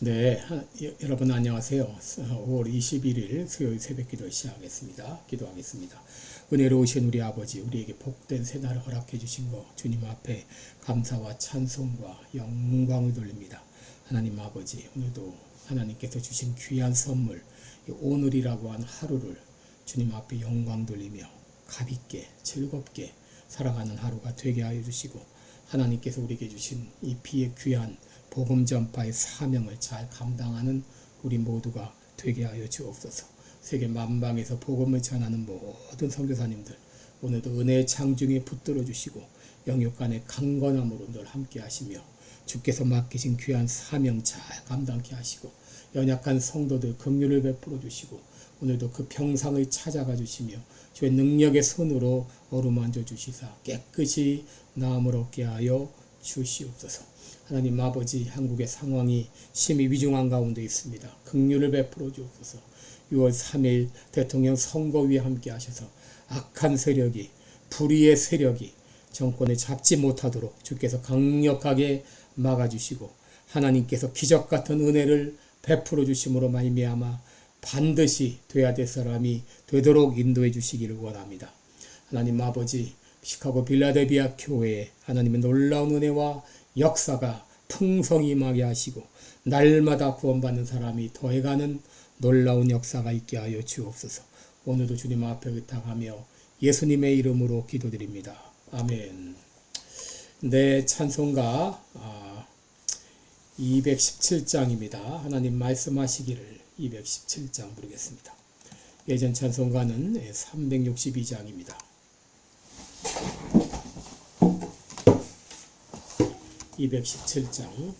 네, 여러분 안녕하세요. 5월 21일 수요일 새벽 기도 시작하겠습니다. 기도하겠습니다. 은혜로우신 우리 아버지, 우리에게 복된 새날을 허락해 주신 거 주님 앞에 감사와 찬송과 영광을 돌립니다. 하나님 아버지, 오늘도 하나님께서 주신 귀한 선물, 이 오늘이라고 한 하루를 주님 앞에 영광 돌리며 가볍게 즐겁게 살아가는 하루가 되게 하여 주시고 하나님께서 우리에게 주신 이 비의 귀한 복음 전파의 사명을 잘 감당하는 우리 모두가 되게 하여 주옵소서. 세계 만방에서 복음을 전하는 모든 선교사님들 오늘도 은혜의 창중에 붙들어 주시고 영육간의 강건함으로 늘 함께 하시며 주께서 맡기신 귀한 사명 잘 감당케 하시고 연약한 성도들 긍휼을 베풀어 주시고 오늘도 그 평상을 찾아가 주시며 주의 능력의 손으로 어루만져 주시사 깨끗이 나음을 얻게 하여 주시옵소서. 하나님 아버지 한국의 상황이 심히 위중한 가운데 있습니다. 긍휼을 베풀어 주옵소서. 6월 3일 대통령 선거위에 함께 하셔서 악한 세력이 불의의 세력이 정권을 잡지 못하도록 주께서 강력하게 막아주시고 하나님께서 기적 같은 은혜를 베풀어 주심으로 말미암아 반드시 돼야 될 사람이 되도록 인도해 주시기를 원합니다. 하나님 아버지 시카고 빌라델비아 교회에 하나님의 놀라운 은혜와 역사가 풍성히 임하게 하시고 날마다 구원받는 사람이 더해가는 놀라운 역사가 있게 하여 주옵소서. 오늘도 주님 앞에 의탁하며 예수님의 이름으로 기도드립니다. 아멘. 네, 찬송가 아, 217장입니다. 하나님 말씀하시기를 217장 부르겠습니다. 예전 찬송가는 362장입니다. 217장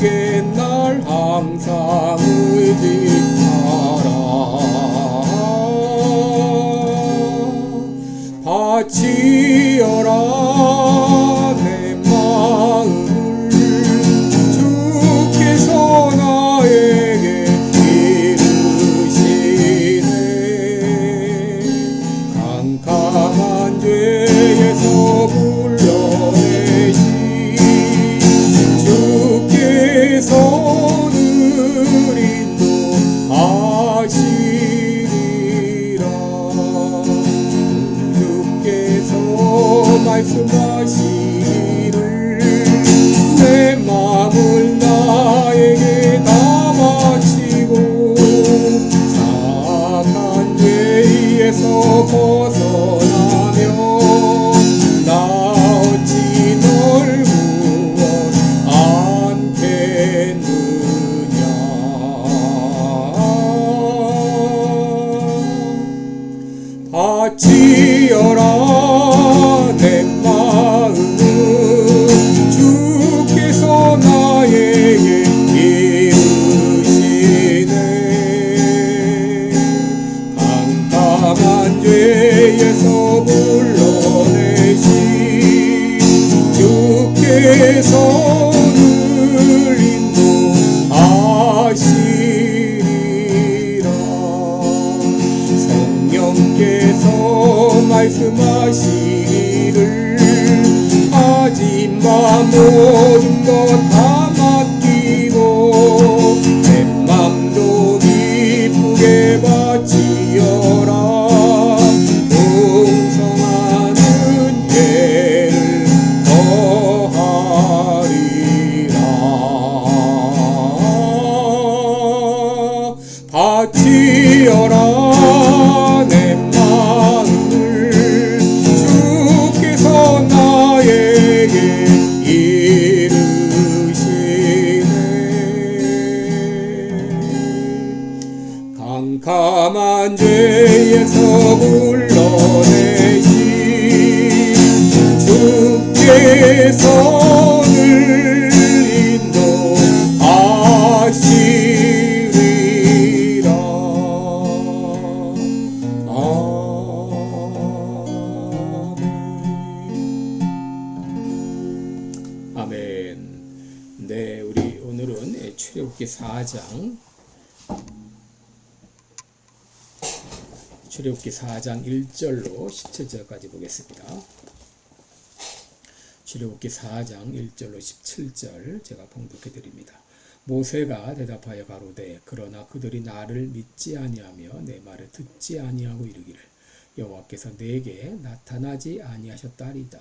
기쁘게 날 항상 의지하라. 바치어라 불러내신 주께서 늘 인도하시리라. 아멘. 아멘. 네, 우리 오늘은 출애굽기 4장 1절로 17절까지 보겠습니다. 출애굽기 4장 1절로 17절 제가 봉독해 드립니다. 모세가 대답하여 가로되 그러나 그들이 나를 믿지 아니하며 내 말을 듣지 아니하고 이르기를 여호와께서 내게 나타나지 아니하셨다리다.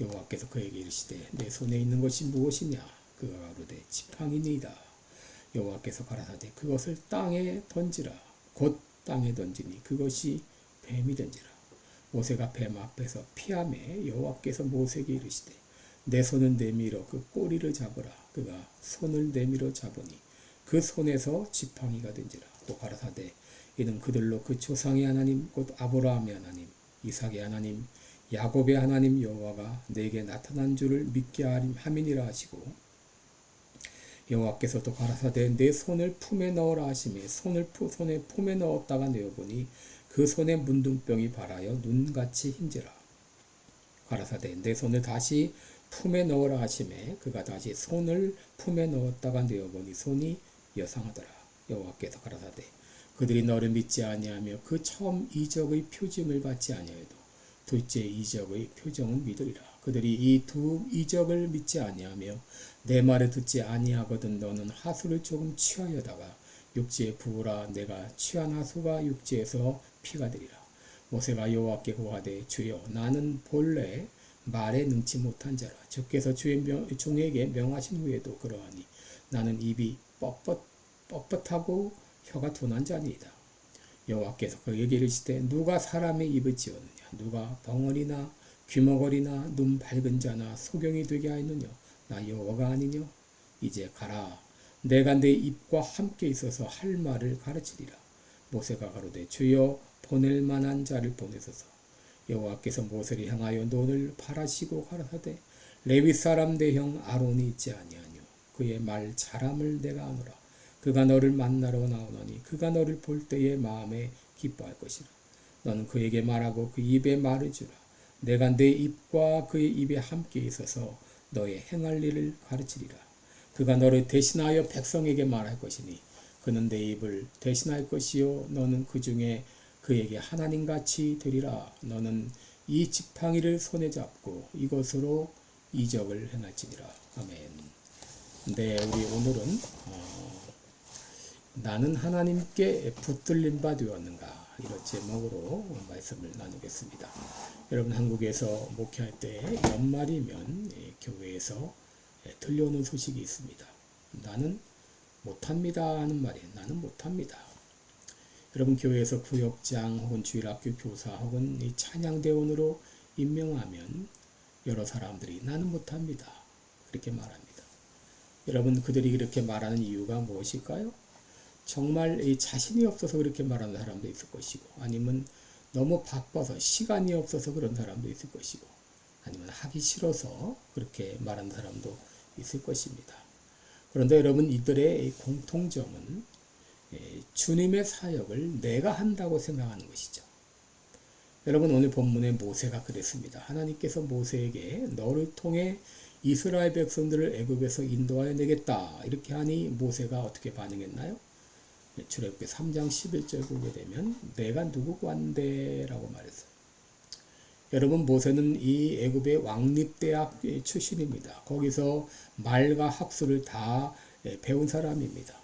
여호와께서 그에게 이르시되 내 손에 있는 것이 무엇이냐 그가 가로되 지팡이니이다. 여호와께서 가라사대 그것을 땅에 던지라 곧 땅에 던지니 그것이 뱀이 던지라. 모세가 뱀 앞에서 피함에 여호와께서 모세에게 이르시되 내 손을 내밀어 그 꼬리를 잡으라. 그가 손을 내밀어 잡으니 그 손에서 지팡이가 던지라. 또 가라사대 이는 그들로 그 조상의 하나님 곧 아브라함의 하나님 이삭의 하나님 야곱의 하나님 여호와가 내게 나타난 줄을 믿게 함이니라 하시고 여호와께서 또 가라사대 내 손을 품에 넣으라 하시매 손을 푸, 손에 품에 넣었다가 내어보니 그 손에 문둥병이 발하여 눈같이 흰지라. 가라사대 내 손을 다시 품에 넣으라 하시매 그가 다시 손을 품에 넣었다가 내어보니 손이 여상하더라. 여호와께서 가라사대 그들이 너를 믿지 아니하며 그 처음 이적의 표징을 받지 아니하여도 둘째 이적의 표정을 믿으리라 그들이 이 두 이적을 믿지 아니하며 내 말을 듣지 아니하거든 너는 하수를 조금 취하여다가 육지에 부으라. 내가 취한 하수가 육지에서 피가 되리라. 모세가 여호와께 고하되 주여 나는 본래 말에 능치 못한 자라. 주께서 주의 명, 종에게 명하신 후에도 그러하니 나는 입이 뻣뻣 뻣뻣하고 혀가 둔한 자니이다. 여호와께서 그에게 이르시되 누가 사람의 입을 지었느냐? 누가 벙어리나 귀머거리나 눈 밝은 자나 소경이 되게 하였느냐? 나 여호와가 아니뇨? 이제 가라. 내가 내 입과 함께 있어서 할 말을 가르치리라. 모세가 가로되 주여 보낼 만한 자를 보내소서. 여호와께서 모세를 향하여 논을 바라시고 가라사대 레위 사람 대형 아론이 있지 아니하뇨? 그의 말 잘함을 내가 아노라. 그가 너를 만나러 나오노니 그가 너를 볼 때에 마음에 기뻐할 것이라. 너는 그에게 말하고 그 입에 말을 주라 내가 내 입과 그의 입에 함께 있어서 너의 행할 일을 가르치리라. 그가 너를 대신하여 백성에게 말할 것이니 그는 내 입을 대신할 것이요 너는 그 중에 그에게 하나님 같이 되리라. 너는 이 지팡이를 손에 잡고 이것으로 이적을 행할지니라. 아멘. 네, 우리 오늘은 어, 나는 하나님께 붙들린 바 되었는가 이런 제목으로 말씀을 나누겠습니다. 여러분 한국에서 목회할 때 연말이면 예, 교회에서 예, 들려오는 소식이 있습니다. 나는 못합니다 하는 말이 나는 못합니다. 여러분 교회에서 구역장 혹은 주일학교 교사 혹은 찬양대원으로 임명하면 여러 사람들이 나는 못합니다. 그렇게 말합니다. 여러분 그들이 그렇게 말하는 이유가 무엇일까요? 정말 자신이 없어서 그렇게 말하는 사람도 있을 것이고 아니면 너무 바빠서 시간이 없어서 그런 사람도 있을 것이고 아니면 하기 싫어서 그렇게 말하는 사람도 있을 것입니다. 그런데 여러분 이들의 공통점은 예, 주님의 사역을 내가 한다고 생각하는 것이죠. 여러분 오늘 본문에 모세가 그랬습니다. 하나님께서 모세에게 너를 통해 이스라엘 백성들을 애굽에서 인도하여 내겠다 이렇게 하니 모세가 어떻게 반응했나요? 출애굽기 3장 11절 보게 되면 내가 누구 관대라고 말했어요. 여러분 모세는 이 애굽의 왕립대학 출신입니다. 거기서 말과 학술을 다 배운 사람입니다.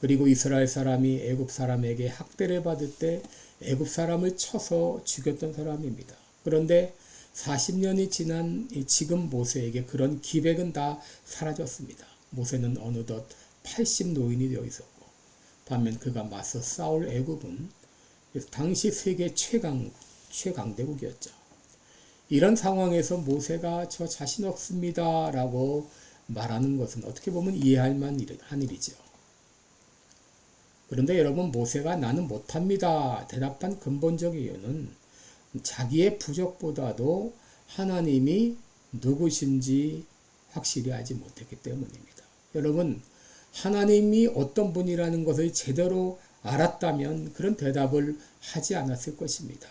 그리고 이스라엘 사람이 애굽 사람에게 학대를 받을 때 애굽 사람을 쳐서 죽였던 사람입니다. 그런데 40년이 지난 지금 모세에게 그런 기백은 다 사라졌습니다. 모세는 어느덧 80 노인이 되어 있었고 반면 그가 맞서 싸울 애굽은 당시 세계 최강 최강대국이었죠. 이런 상황에서 모세가 저 자신 없습니다라고 말하는 것은 어떻게 보면 이해할 만한 일이죠. 그런데 여러분 모세가 나는 못합니다 대답한 근본적 이유는 자기의 부족보다도 하나님이 누구신지 확실히 알지 못했기 때문입니다. 여러분 하나님이 어떤 분이라는 것을 제대로 알았다면 그런 대답을 하지 않았을 것입니다.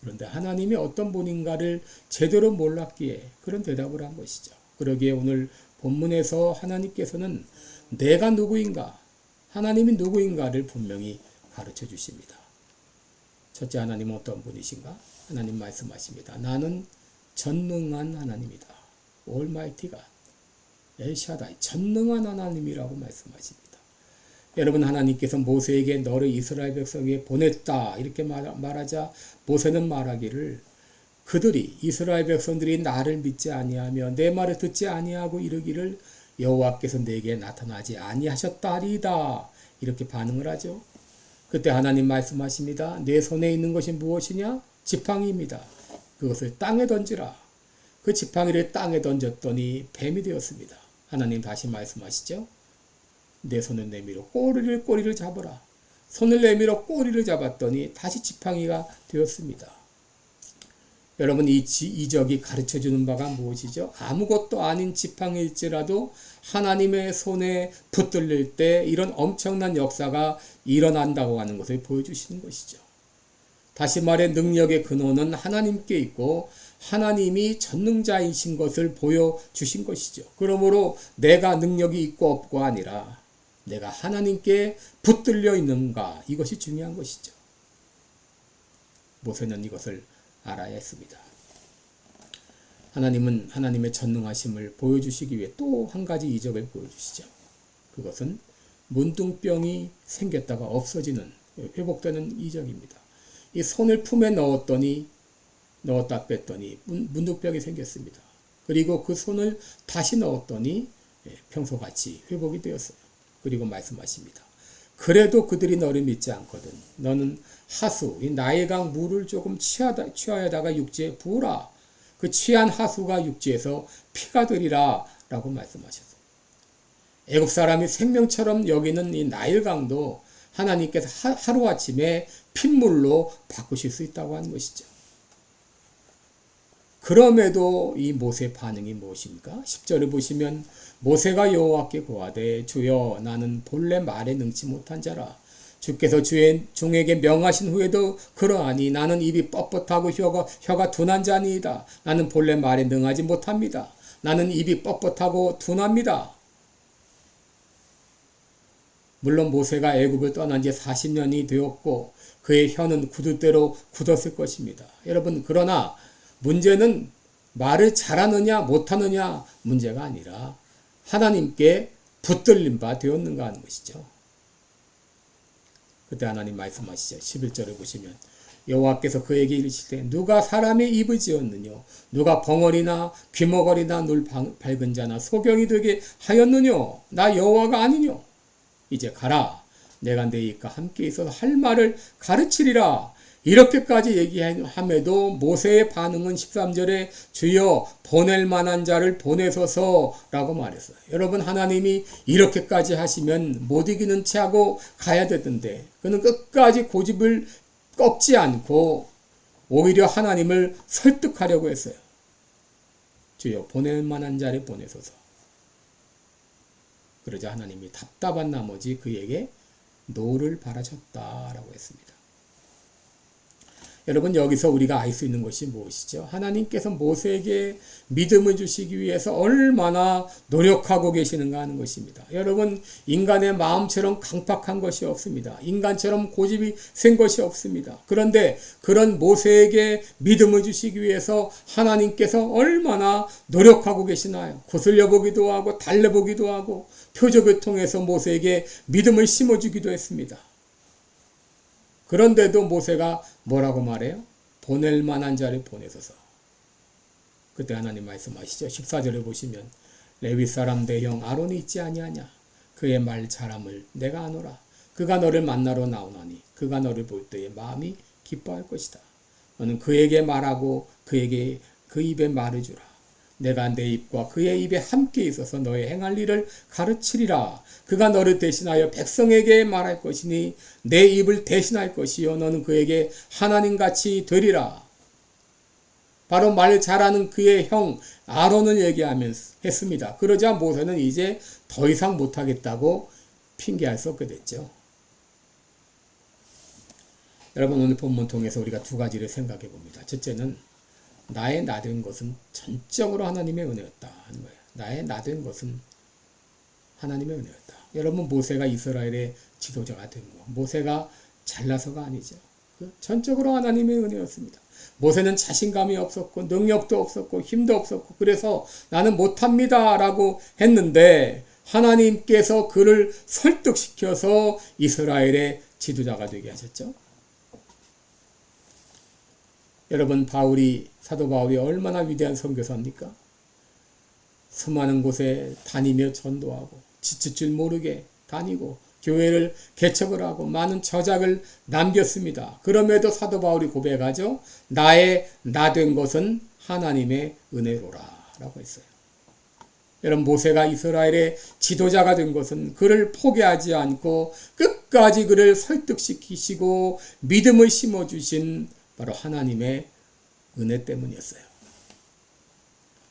그런데 하나님이 어떤 분인가를 제대로 몰랐기에 그런 대답을 한 것이죠. 그러기에 오늘 본문에서 하나님께서는 내가 누구인가, 하나님이 누구인가를 분명히 가르쳐 주십니다. 첫째 하나님은 어떤 분이신가? 하나님 말씀하십니다. 나는 전능한 하나님이다. 올마이티가 엘샤다이 전능한 하나님이라고 말씀하십니다. 여러분 하나님께서 모세에게 너를 이스라엘 백성에게 보냈다 이렇게 말하자 모세는 말하기를 그들이 이스라엘 백성들이 나를 믿지 아니하며 내 말을 듣지 아니하고 이르기를 여호와께서 내게 나타나지 아니하셨다리다 이렇게 반응을 하죠. 그때 하나님 말씀하십니다. 내 손에 있는 것이 무엇이냐? 지팡이입니다. 그것을 땅에 던지라. 그 지팡이를 땅에 던졌더니 뱀이 되었습니다. 하나님 다시 말씀하시죠. 내 손을 내밀어 꼬리를 꼬리를 잡아라. 손을 내밀어 꼬리를 잡았더니 다시 지팡이가 되었습니다. 여러분 이 지, 이적이 가르쳐 주는 바가 무엇이죠? 아무것도 아닌 지팡이일지라도 하나님의 손에 붙들릴 때 이런 엄청난 역사가 일어난다고 하는 것을 보여주시는 것이죠. 다시 말해 능력의 근원은 하나님께 있고 하나님이 전능자이신 것을 보여주신 것이죠. 그러므로 내가 능력이 있고 없고 아니라 내가 하나님께 붙들려 있는가 이것이 중요한 것이죠. 모세는 이것을 알아야 했습니다. 하나님은 하나님의 전능하심을 보여주시기 위해 또 한 가지 이적을 보여주시죠. 그것은 문둥병이 생겼다가 없어지는 회복되는 이적입니다. 이 손을 품에 넣었더니 넣었다 뺐더니 문둥병이 생겼습니다. 그리고 그 손을 다시 넣었더니 예, 평소같이 회복이 되었어요. 그리고 말씀하십니다. 그래도 그들이 너를 믿지 않거든. 너는 하수, 이 나일강 물을 조금 취하다, 취하여다가 육지에 부으라. 그 취한 하수가 육지에서 피가 되리라. 라고 말씀하셨어요. 애굽 사람이 생명처럼 여기는 이 나일강도 하나님께서 하루아침에 핏물로 바꾸실 수 있다고 하는 것이죠. 그럼에도 이 모세 반응이 무엇입니까? 10절을 보시면 모세가 여호와께 고하되 주여 나는 본래 말에 능치 못한 자라 주께서 주의 종에게 명하신 후에도 그러하니 나는 입이 뻣뻣하고 혀가 혀가 둔한 자니이다. 나는 본래 말에 능하지 못합니다. 나는 입이 뻣뻣하고 둔합니다. 물론 모세가 애굽을 떠난 지 40년이 되었고 그의 혀는 굳을대로 굳었을 것입니다. 여러분 그러나 문제는 말을 잘하느냐 못하느냐 문제가 아니라 하나님께 붙들림 바 되었는가 하는 것이죠. 그때 하나님 말씀하시죠. 11절을 보시면 여호와께서 그에게 이르시되 누가 사람의 입을 지었느냐 누가 벙어리나 귀머거리나 눌 밝은 자나 소경이 되게 하였느냐 나 여호와가 아니뇨. 이제 가라. 내가 내 입과 함께 있어서 할 말을 가르치리라 이렇게까지 얘기함에도 모세의 반응은 13절에 주여 보낼 만한 자를 보내소서 라고 말했어요. 여러분 하나님이 이렇게까지 하시면 못 이기는 채 하고 가야 되던데 그는 끝까지 고집을 꺾지 않고 오히려 하나님을 설득하려고 했어요. 주여 보낼 만한 자를 보내소서. 그러자 하나님이 답답한 나머지 그에게 노를 바라셨다라고 했습니다. 여러분 여기서 우리가 알 수 있는 것이 무엇이죠? 하나님께서 모세에게 믿음을 주시기 위해서 얼마나 노력하고 계시는가 하는 것입니다. 여러분 인간의 마음처럼 강팍한 것이 없습니다. 인간처럼 고집이 센 것이 없습니다. 그런데 그런 모세에게 믿음을 주시기 위해서 하나님께서 얼마나 노력하고 계시나요? 거슬려 보기도 하고 달래 보기도 하고 표적을 통해서 모세에게 믿음을 심어 주기도 했습니다. 그런데도 모세가 뭐라고 말해요? 보낼 만한 자를 보내소서. 그때 하나님 말씀하시죠. 14절에 보시면 레위 사람 대형 아론이 있지 아니하냐? 그의 말 잘함을 내가 아노라. 그가 너를 만나러 나오나니 그가 너를 볼 때에 마음이 기뻐할 것이다. 너는 그에게 말하고 그에게 그 입에 말해주라. 내가 내 입과 그의 입에 함께 있어서 너의 행할 일을 가르치리라. 그가 너를 대신하여 백성에게 말할 것이니 내 입을 대신할 것이요 너는 그에게 하나님 같이 되리라. 바로 말 잘하는 그의 형 아론을 얘기하면 했습니다. 그러자 모세는 이제 더 이상 못하겠다고 핑계할 수 없게 됐죠. 여러분 오늘 본문 통해서 우리가 두 가지를 생각해 봅니다. 첫째는 나의 나된 것은 전적으로 하나님의 은혜였다 하는 거예요. 나의 나된 것은 하나님의 은혜였다. 여러분 모세가 이스라엘의 지도자가 된 거. 모세가 잘나서가 아니죠. 그 전적으로 하나님의 은혜였습니다. 모세는 자신감이 없었고 능력도 없었고 힘도 없었고 그래서 나는 못합니다라고 했는데 하나님께서 그를 설득시켜서 이스라엘의 지도자가 되게 하셨죠. 여러분 바울이 사도 바울이 얼마나 위대한 선교사입니까? 수많은 곳에 다니며 전도하고 지칠 줄 모르게 다니고 교회를 개척을 하고 많은 저작을 남겼습니다. 그럼에도 사도 바울이 고백하죠. 나의 나 된 것은 하나님의 은혜로라라고 했어요. 여러분 모세가 이스라엘의 지도자가 된 것은 그를 포기하지 않고 끝까지 그를 설득시키시고 믿음을 심어 주신 바로 하나님의 은혜 때문이었어요.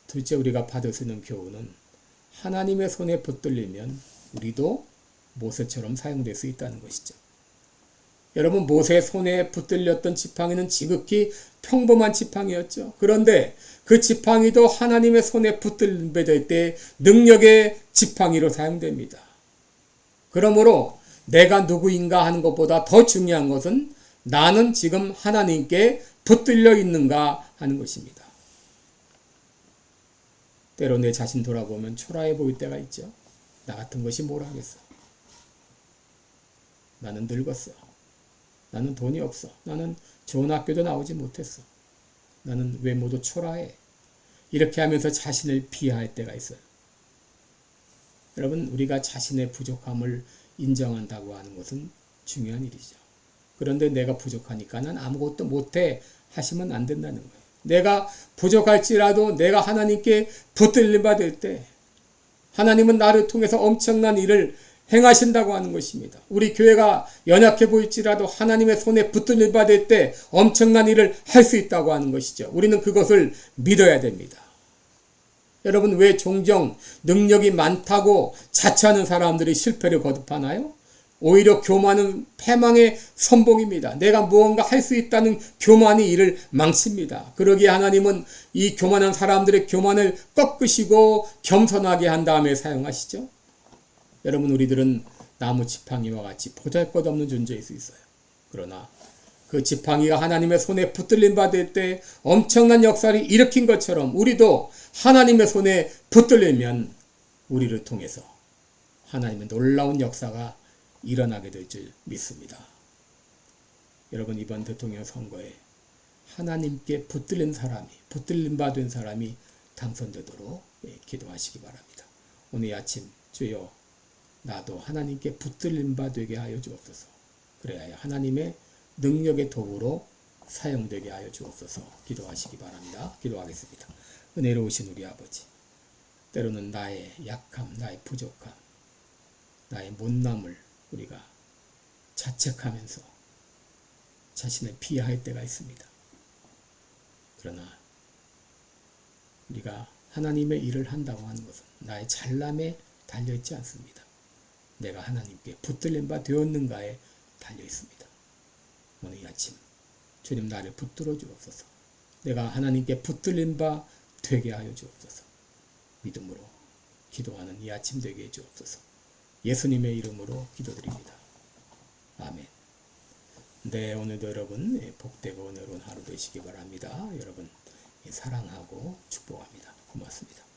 둘째 우리가 받을 수 있는 교훈은 하나님의 손에 붙들리면 우리도 모세처럼 사용될 수 있다는 것이죠. 여러분 모세의 손에 붙들렸던 지팡이는 지극히 평범한 지팡이였죠. 그런데 그 지팡이도 하나님의 손에 붙들릴 때 능력의 지팡이로 사용됩니다. 그러므로 내가 누구인가 하는 것보다 더 중요한 것은 나는 지금 하나님께 붙들려 있는가 하는 것입니다. 때로 내 자신 돌아보면 초라해 보일 때가 있죠. 나 같은 것이 뭘 하겠어. 나는 늙었어. 나는 돈이 없어. 나는 좋은 학교도 나오지 못했어. 나는 외모도 초라해. 이렇게 하면서 자신을 비하할 때가 있어요. 여러분, 우리가 자신의 부족함을 인정한다고 하는 것은 중요한 일이죠. 그런데 내가 부족하니까 난 아무것도 못해 하시면 안 된다는 거예요. 내가 부족할지라도 내가 하나님께 붙들림 받을 때 하나님은 나를 통해서 엄청난 일을 행하신다고 하는 것입니다. 우리 교회가 연약해 보일지라도 하나님의 손에 붙들림 받을 때 엄청난 일을 할 수 있다고 하는 것이죠. 우리는 그것을 믿어야 됩니다. 여러분 왜 종종 능력이 많다고 자처하는 사람들이 실패를 거듭하나요? 오히려 교만은 패망의 선봉입니다. 내가 무언가 할 수 있다는 교만이 이를 망칩니다. 그러기에 하나님은 이 교만한 사람들의 교만을 꺾으시고 겸손하게 한 다음에 사용하시죠. 여러분 우리들은 나무 지팡이와 같이 보잘것없는 존재일 수 있어요. 그러나 그 지팡이가 하나님의 손에 붙들림 받을 때 엄청난 역사를 일으킨 것처럼 우리도 하나님의 손에 붙들리면 우리를 통해서 하나님의 놀라운 역사가 일어나게 될 줄 믿습니다. 여러분 이번 대통령 선거에 하나님께 붙들린 사람이 붙들림 받은 사람이 당선되도록 예, 기도하시기 바랍니다. 오늘 아침 주여 나도 하나님께 붙들림 바 되게 하여 주옵소서. 그래야 하나님의 능력의 도구로 사용되게 하여 주옵소서. 기도하시기 바랍니다. 기도하겠습니다. 은혜로우신 우리 아버지. 때로는 나의 약함, 나의 부족함, 나의 못남을 우리가 자책하면서 자신을 피할 때가 있습니다. 그러나 우리가 하나님의 일을 한다고 하는 것은 나의 잘남에 달려 있지 않습니다. 내가 하나님께 붙들린 바 되었는가에 달려 있습니다. 오늘 이 아침 주님 나를 붙들어 주옵소서. 내가 하나님께 붙들린 바 되게 하여 주옵소서. 믿음으로 기도하는 이 아침 되게 해 주옵소서. 예수님의 이름으로 기도드립니다. 아멘. 네, 오늘도 여러분 예, 복되고 은혜로운 하루 되시기 바랍니다. 여러분 예, 사랑하고 축복합니다. 고맙습니다.